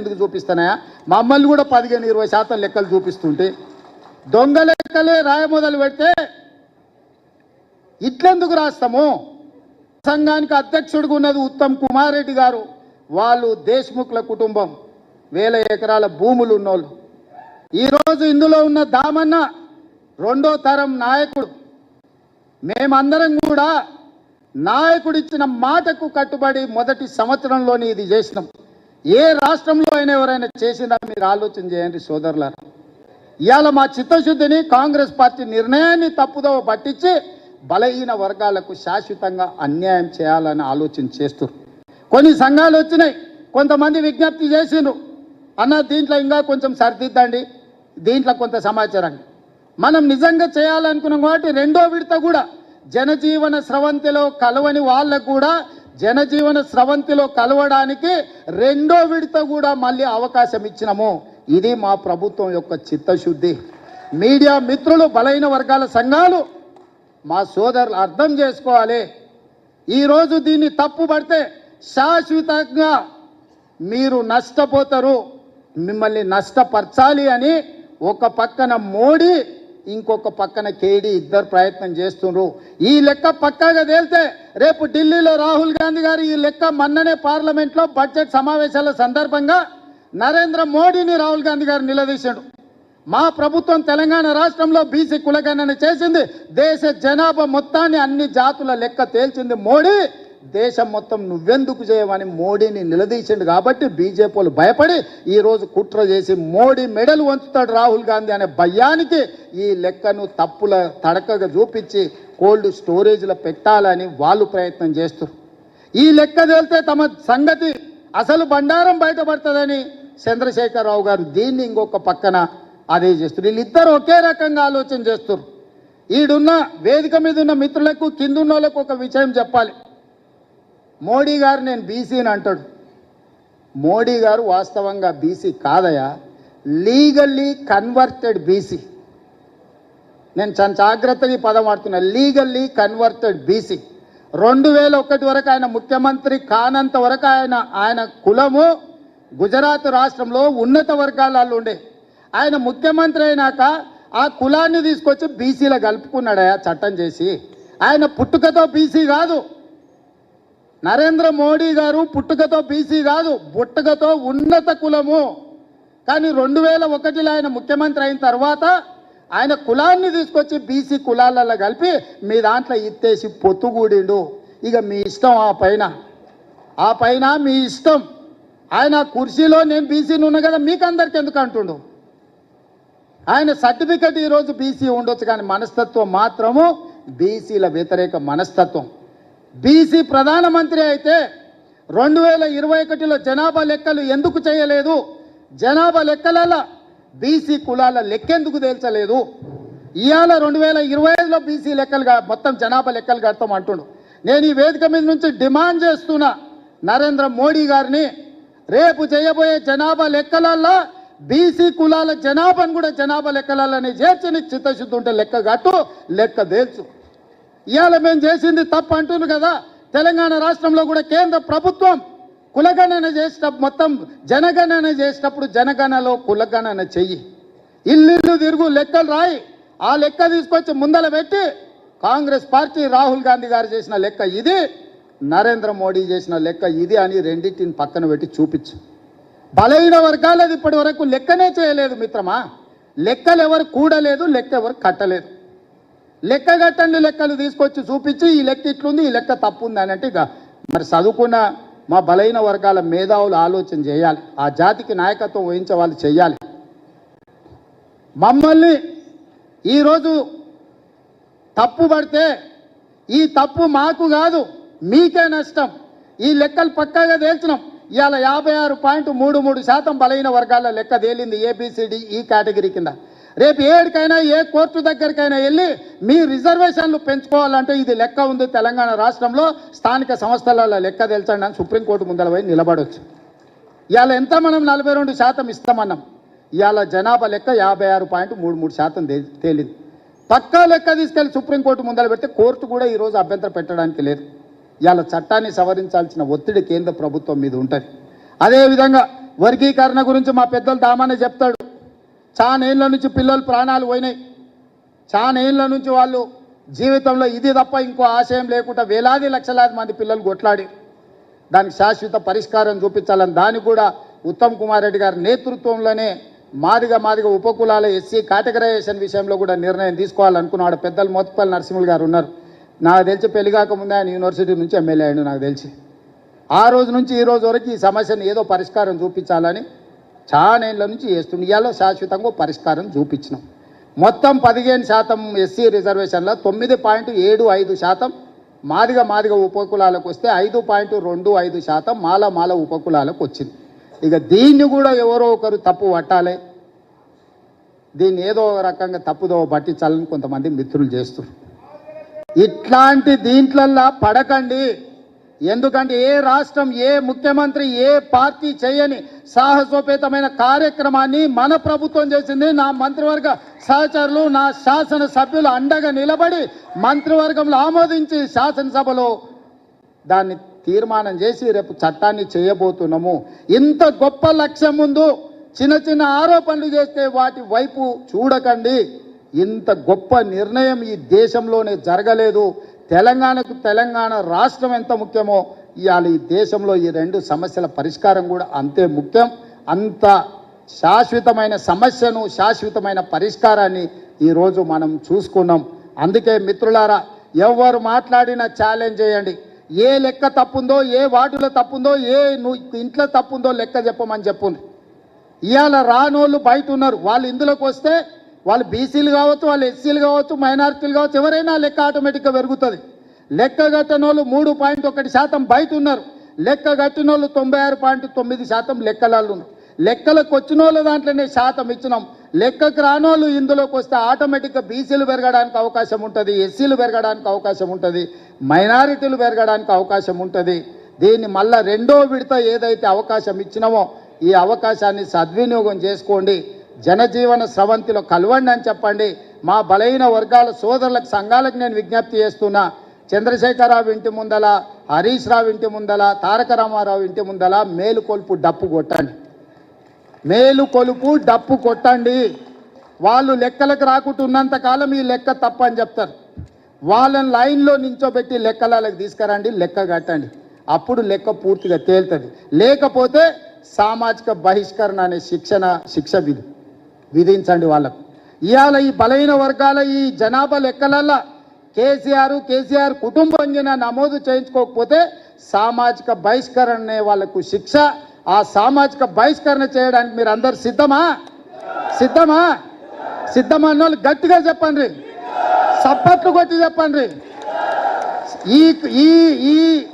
ఎందుకు చూపిస్తానయా మమ్మల్ని కూడా పదిహేను ఇరవై శాతం లెక్కలు చూపిస్తుంటే దొంగ లెక్కలే రాయ మొదలు పెడితే ఇట్లెందుకు రాస్తాము? సంఘానికి అధ్యక్షుడిగా ఉన్నది ఉత్తమ్ కుమార్ రెడ్డి గారు. వాళ్ళు దేశ్ముఖ్ల కుటుంబం. వేల ఎకరాల భూములు ఉన్నోళ్ళు. ఈరోజు ఇందులో ఉన్న దామన్న రెండో తరం నాయకుడు. మేమందరం కూడా నాయకుడిచ్చిన మాటకు కట్టుబడి మొదటి సంవత్సరంలోనే ఇది చేసినాం. ఏ రాష్ట్రంలో అయినా ఎవరైనా చేసిందా మీరు ఆలోచన చేయండి సోదరులారా. ఇవాళ మా చిత్తశుద్ధిని కాంగ్రెస్ పార్టీ నిర్ణయాన్ని తప్పుదోవ పట్టించి బలహీన వర్గాలకు శాశ్వతంగా అన్యాయం చేయాలని ఆలోచన చేస్తారు కొన్ని సంఘాలు వచ్చినాయి. కొంతమంది విజ్ఞప్తి చేసిండ్రు. అన్న దీంట్లో ఇంకా కొంచెం సరిదిద్దండి. దీంట్లో కొంత సమాచారం. మనం నిజంగా చేయాలనుకున్నాం కాబట్టి రెండో విడత కూడా జనజీవన స్రవంతిలో కలవని వాళ్ళకు కూడా జనజీవన స్రవంతిలో కలవడానికి రెండో విడత కూడా మళ్ళీ అవకాశం ఇచ్చినాము. ఇది మా ప్రభుత్వం యొక్క చిత్తశుద్ధి. మీడియా మిత్రులు బలైన వర్గాల సంఘాలు మా సోదరులు అర్థం చేసుకోవాలి. ఈరోజు దీన్ని తప్పుపడితే శాశ్వతంగా మీరు నష్టపోతారు. మిమ్మల్ని నష్టపరచాలి అని ఒక పక్కన మోడీ ఇంకొక పక్కన కేడీ ఇద్దరు ప్రయత్నం చేస్తున్నారు ఈ లెక్క పక్కాగా తేలితే రేపు ఢిల్లీలో రాహుల్ గాంధీ గారు ఈ లెక్క మొన్ననే పార్లమెంట్లో బడ్జెట్ సమావేశాల సందర్భంగా నరేంద్ర మోడీని రాహుల్ గాంధీ గారు నిలదీశాడు మా ప్రభుత్వం తెలంగాణ రాష్ట్రంలో బీసీ కులగణన చేసింది. దేశ జనాభా మొత్తాన్ని అన్ని జాతుల లెక్క తేల్చింది మోడీ. దేశం మొత్తం నువ్వెందుకు చేయవని మోడీని నిలదీసిండు కాబట్టి బీజేపీలు భయపడి ఈరోజు కుట్ర చేసి మోడీ మెడలు వంచుతాడు రాహుల్ గాంధీ అనే భయానికి ఈ లెక్కను తప్పుల తడకగా చూపించి కోల్డ్ స్టోరేజ్లో పెట్టాలని వాళ్ళు ప్రయత్నం చేస్తారు. ఈ లెక్క తేలితే తమ సంగతి అసలు బండారం బయటపడుతుందని చంద్రశేఖరరావు గారు దీన్ని ఇంకొక పక్కన అదే చేస్తారు. వీళ్ళిద్దరు ఒకే రకంగా ఆలోచన చేస్తారు. ఈడున్న వేదిక మీద ఉన్న మిత్రులకు కిందున్న వాళ్ళకు ఒక విషయం చెప్పాలి. మోడీ గారు నేను బీసీని అంటాడు. మోడీ గారు వాస్తవంగా బీసీ కాదయా లీగల్లీ కన్వర్టెడ్ బీసీ. నేను చాలా జాగ్రత్తగా ఈ పదం వాడుతున్నా. Legally converted BC. రెండు వేల ఒకటి వరకు ఆయన ముఖ్యమంత్రి కానంత వరకు ఆయన ఆయన కులము గుజరాత్ రాష్ట్రంలో ఉన్నత వర్గాలలో ఉండే. ఆయన ముఖ్యమంత్రి అయినాక ఆ కులాన్ని తీసుకొచ్చి బీసీలో కలుపుకున్నాడయా చట్టం చేసి. ఆయన పుట్టుకతో బీసీ కాదు. నరేంద్ర మోడీ గారు పుట్టుకతో బీసీ కాదు పుట్టుకతో ఉన్నత కులము. కానీ రెండు వేల ఒకటిలో ఆయన ముఖ్యమంత్రి అయిన తర్వాత ఆయన కులాన్ని తీసుకొచ్చి బీసీ కులాలలో కలిపి మీ దాంట్లో ఇత్తేసి పొత్తుగూడిండు. ఇక మీ ఇష్టం ఆ పైన. ఆ పైన మీ ఇష్టం. ఆయన ఆ కుర్చీలో నేను బీసీని ఉన్నా కదా మీకు అందరికి ఎందుకు అంటుండు? ఆయన సర్టిఫికెట్ ఈరోజు బీసీ ఉండొచ్చు కానీ మనస్తత్వం మాత్రము బీసీల వ్యతిరేక మనస్తత్వం. బీసీ ప్రధానమంత్రి అయితే రెండు వేల ఇరవై ఒకటిలో జనాభా లెక్కలు ఎందుకు చేయలేదు? జనాభా లెక్కలలో బీసీ కులాల లెక్కెందుకు తేల్చలేదు? ఇవాళ రెండు వేల ఇరవై ఐదులో బీసీ లెక్కలు మొత్తం జనాభా లెక్కలు కడతాం అంటుండు. నేను ఈ వేదిక మీద నుంచి డిమాండ్ చేస్తున్నా నరేంద్ర మోడీ గారిని రేపు చేయబోయే జనాభా లెక్కలల్లో బీసీ కులాల జనాభాను కూడా జనాభా లెక్కలలోనే చేర్చని చిత్తశుద్ధి ఉంటే లెక్క కట్టు లెక్క తేల్చు. ఇవాళ మేము చేసింది తప్పు అంటున్నారు కదా. తెలంగాణ రాష్ట్రంలో కూడా కేంద్ర ప్రభుత్వం కులగణన చేసేటప్పుడు మొత్తం జనగణన చేసేటప్పుడు జనగణనలో కులగణన చెయ్యి. ఇల్లు తిరుగు లెక్కలు రాయి. ఆ లెక్క తీసుకొచ్చి ముందల పెట్టి కాంగ్రెస్ పార్టీ రాహుల్ గాంధీ గారు చేసిన లెక్క ఇది నరేంద్ర మోడీ చేసిన లెక్క ఇది అని రెండింటిని పక్కన పెట్టి చూపించు. బలహీన వర్గాలది ఇప్పటి వరకు లెక్కనే చేయలేదు మిత్రమా. లెక్కలు ఎవరు కూడలేదు లెక్క ఎవరు కట్టలేదు. లెక్కగట్టండి లెక్కలు తీసుకొచ్చి చూపించి ఈ లెక్క ఇట్లుంది ఈ లెక్క తప్పు ఉంది అని అంటే ఇక మరి చదువుకున్న మా బలహీన వర్గాల మేధావులు ఆలోచన చేయాలి. ఆ జాతికి నాయకత్వం వహించే వాళ్ళు చేయాలి. మమ్మల్ని ఈరోజు తప్పు పడితే ఈ తప్పు మాకు కాదు మీకే నష్టం. ఈ లెక్కలు పక్కాగా తేల్చినాం. ఇవాళ యాభై ఆరు పాయింట్ మూడు మూడు శాతం బలహీన వర్గాల లెక్క తేలింది ఏబిసిడి ఈ కేటగిరీ కింద. రేపు ఏడికైనా ఏ కోర్టు దగ్గరికైనా వెళ్ళి మీ రిజర్వేషన్లు పెంచుకోవాలంటే ఇది లెక్క ఉంది తెలంగాణ రాష్ట్రంలో. స్థానిక సంస్థలలో లెక్క తెలుసండి అని సుప్రీంకోర్టు ముందర పోయి నిలబడవచ్చు ఇవాళ ఎంత మనం నలభై రెండు శాతం ఇస్తామన్నాం. ఇవాళ జనాభా లెక్క యాభై ఆరు పాయింట్ మూడు మూడు శాతం తేలింది. పక్కా లెక్క తీసుకెళ్ళి సుప్రీంకోర్టు ముందర పెడితే కోర్టు కూడా ఈరోజు అభ్యంతరం పెట్టడానికి లేదు. ఇవాళ చట్టాన్ని సవరించాల్సిన ఒత్తిడి కేంద్ర ప్రభుత్వం మీద ఉంటుంది. అదేవిధంగా వర్గీకరణ గురించి మా పెద్దలు దామానే చెప్తాడు. చానేళ్ళ నుంచి పిల్లలు ప్రాణాలు పోయినాయి. చానేళ్ళ నుంచి వాళ్ళు జీవితంలో ఇది తప్ప ఇంకో ఆశయం లేకుండా వేలాది లక్షలాది మంది పిల్లలు కొట్లాడి దానికి శాశ్వత పరిష్కారం చూపించాలని దానికి కూడా ఉత్తమ్ కుమార్ రెడ్డి గారి నేతృత్వంలోనే మాదిగా మాదిగా ఉపకులాల ఎస్సీ కేటగరైజేషన్ విషయంలో కూడా నిర్ణయం తీసుకోవాలనుకున్నాడు. పెద్దలు మోత్పల్లి నరసింహులు గారు ఉన్నారు. నాకు తెలిసి పెళ్ళిగాక ముందే ఆయన యూనివర్సిటీ నుంచి ఎమ్మెల్యే అయ్యాడు నాకు తెలిసి. ఆ రోజు నుంచి ఈ రోజు వరకు ఈ సమస్యను ఏదో పరిష్కారం చూపించాలని చాలా ఏళ్ళ నుంచి చేస్తుండే. ఇవాళ శాశ్వతంగా పరిష్కారం చూపించినాం. మొత్తం పదిహేను శాతం ఎస్సీ రిజర్వేషన్లో తొమ్మిది పాయింట్ ఏడు ఐదు శాతం మాదిగ మాదిగ ఉపకులాలకు వస్తే ఐదు పాయింట్ రెండు ఐదు శాతం మాల మాల ఉపకులాలకు వచ్చింది. ఇక దీన్ని కూడా ఎవరో ఒకరు తప్పు పట్టాలి. దీన్ని ఏదో రకంగా తప్పుదో పట్టించాలని కొంతమంది మిత్రులు చేస్తున్నారు. ఇట్లాంటి దీంట్లల్లా పడకండి. ఎందుకంటే ఏ రాష్ట్రం ఏ ముఖ్యమంత్రి ఏ పార్టీ చేయని సాహసోపేతమైన కార్యక్రమాన్ని మన ప్రభుత్వం చేసింది. నా మంత్రివర్గ సహచరులు నా శాసనసభ్యులు అండగా నిలబడి మంత్రివర్గంలో ఆమోదించి శాసనసభలో దాన్ని తీర్మానం చేసి రేపు చట్టాన్ని చేయబోతున్నాము. ఇంత గొప్ప లక్ష్యం ముందు చిన్న చిన్న ఆరోపణలు చేస్తే వాటి వైపు చూడకండి. ఇంత గొప్ప నిర్ణయం ఈ దేశంలోనే జరగలేదు. తెలంగాణకు తెలంగాణ రాష్ట్రం ఎంత ముఖ్యమో ఇవాళ ఈ దేశంలో ఈ రెండు సమస్యల పరిష్కారం కూడా అంతే ముఖ్యం. అంత శాశ్వతమైన సమస్యను శాశ్వతమైన పరిష్కారాన్ని ఈరోజు మనం చూసుకున్నాం. అందుకే మిత్రులారా ఎవరు మాట్లాడినా ఛాలెంజ్ చేయండి. ఏ లెక్క తప్పుందో ఏ వాటిలో తప్పుందో ఏ ఇంట్లో తప్పుందో లెక్క చెప్పమని చెప్పుంది. ఇవాళ రానోళ్ళు బయట ఉన్నారు. వాళ్ళు ఇందులోకి వస్తే వాళ్ళు బీసీలు కావచ్చు వాళ్ళు ఎస్సీలు కావచ్చు మైనారిటీలు కావచ్చు ఎవరైనా లెక్క ఆటోమేటిక్గా పెరుగుతుంది. లెక్క వాళ్ళు మూడు పాయింట్ ఒకటి శాతం బయట ఉన్నారు. లెక్క వాళ్ళు తొంభై ఆరు పాయింట్ తొమ్మిది శాతం లెక్కలలో ఉన్నారు. లెక్కలకు వచ్చిన వాళ్ళ దాంట్లోనే శాతం ఇచ్చినాం. లెక్కకు రానోళ్ళు ఇందులోకి వస్తే ఆటోమేటిక్గా బీసీలు పెరగడానికి అవకాశం ఉంటుంది ఎస్సీలు పెరగడానికి అవకాశం ఉంటుంది మైనారిటీలు పెరగడానికి అవకాశం ఉంటుంది. దీన్ని మళ్ళా రెండో విడత ఏదైతే అవకాశం ఇచ్చినామో ఈ అవకాశాన్ని సద్వినియోగం చేసుకోండి. జనజీవన స్రవంతిలో కలవండి అని చెప్పండి. మా బలహీన వర్గాల సోదరులకు సంఘాలకు నేను విజ్ఞప్తి చేస్తున్నా చంద్రశేఖరరావు ఇంటి ముందల హరీష్ రావు ఇంటి ముందల తారక రామారావు ఇంటి ముందల మేలుకొలుపు డప్పు కొట్టండి. మేలు కొలుపు డప్పు కొట్టండి. వాళ్ళు లెక్కలకు రాకుంటున్నంత కాలం ఈ లెక్క తప్పని చెప్తారు. వాళ్ళని లైన్లో నించోబెట్టి లెక్కలకు తీసుకురండి లెక్క కట్టండి. అప్పుడు లెక్క పూర్తిగా తేలుతుంది. లేకపోతే సామాజిక బహిష్కరణ అనే శిక్షణ శిక్ష విధి విధించండి వాళ్ళకు. ఇవాళ ఈ బలహీన వర్గాల ఈ జనాభా లెక్కలల్లా కేసీఆర్ కేసీఆర్ కుటుంబం కింద నమోదు చేయించుకోకపోతే సామాజిక బహిష్కరణ అనే వాళ్ళకు శిక్ష. ఆ సామాజిక బహిష్కరణ చేయడానికి మీరు అందరు సిద్ధమా? సిద్ధమా? సిద్ధమా అన్న వాళ్ళు గట్టిగా చెప్పండి. సప్పట్లు కొట్టి చెప్పండి. ఈ ఈ ఈ